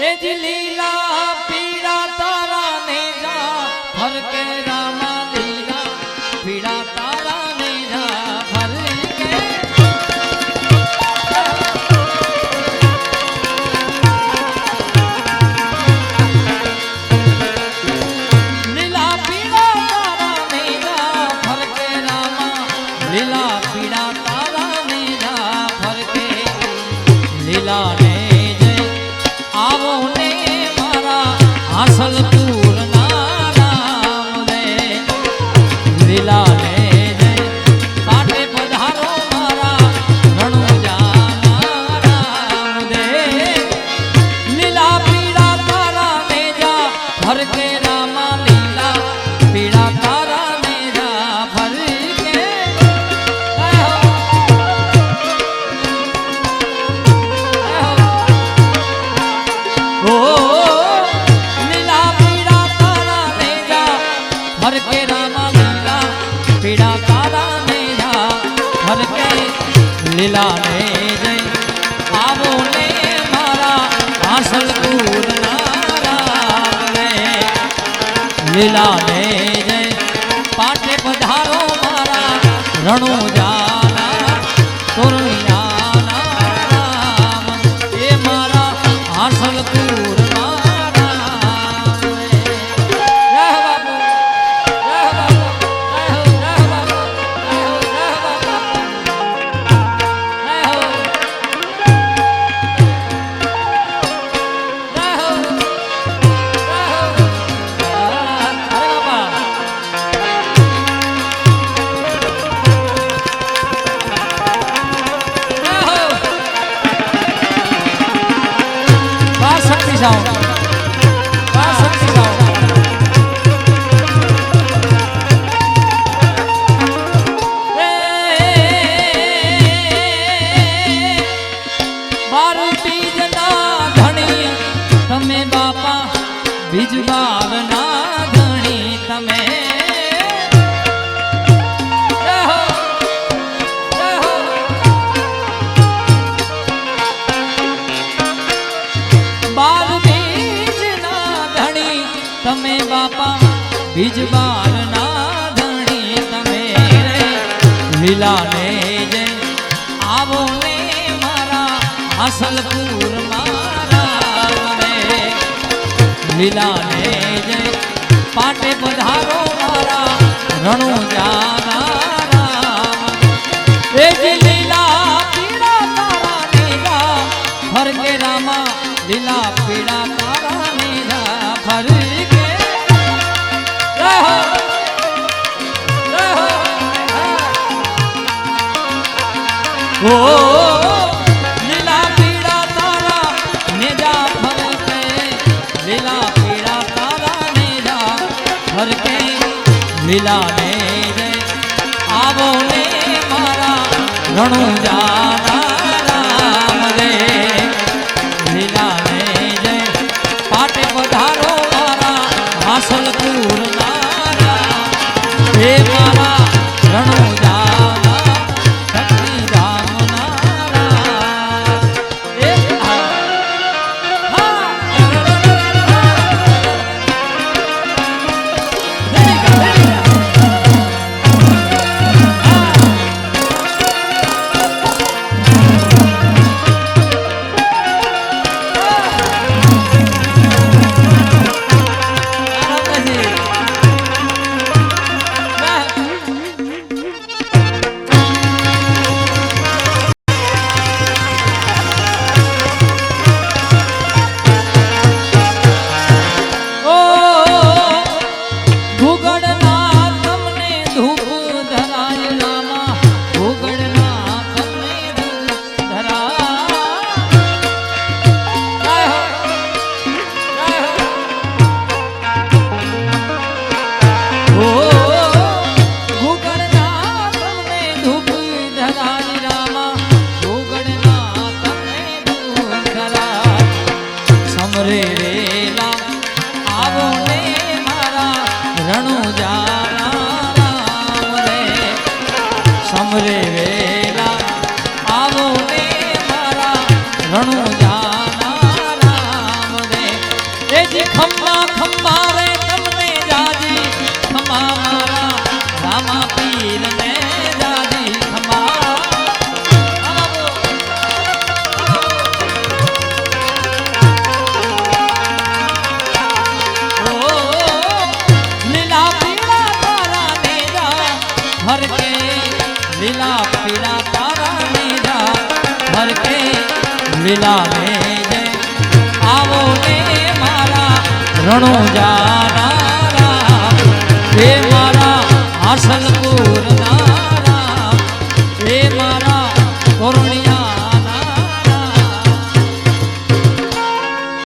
ये जिलीला पीड़ा तारा ने जा हर के दा હાસલ ફરકે રામા લીલા પીડા તારા ને જા ફરકે લીલા ને જય આવો ને મારા હાસલ ને શક્તિ જાઓ. તમે બાપા બીજવાર ના તમે બાપા બીજબાલ ના ધણી તમે લીલા ને જય આવો ને મારા અસલપુર મારા લીલા ને જય પાટે પધારો મારા રણુ જાના લીલા ને જય આવો ને મારા રણુ જાના રામ રે. લીલા ને જય પાટે પધારો મારા હાસલપુર નારા હે મારા રણુ রে রে લીલા પીલા તારા નીરા હર કે લીલા જય આવો ને મારા રણો જાનારા હે મારા હાસલ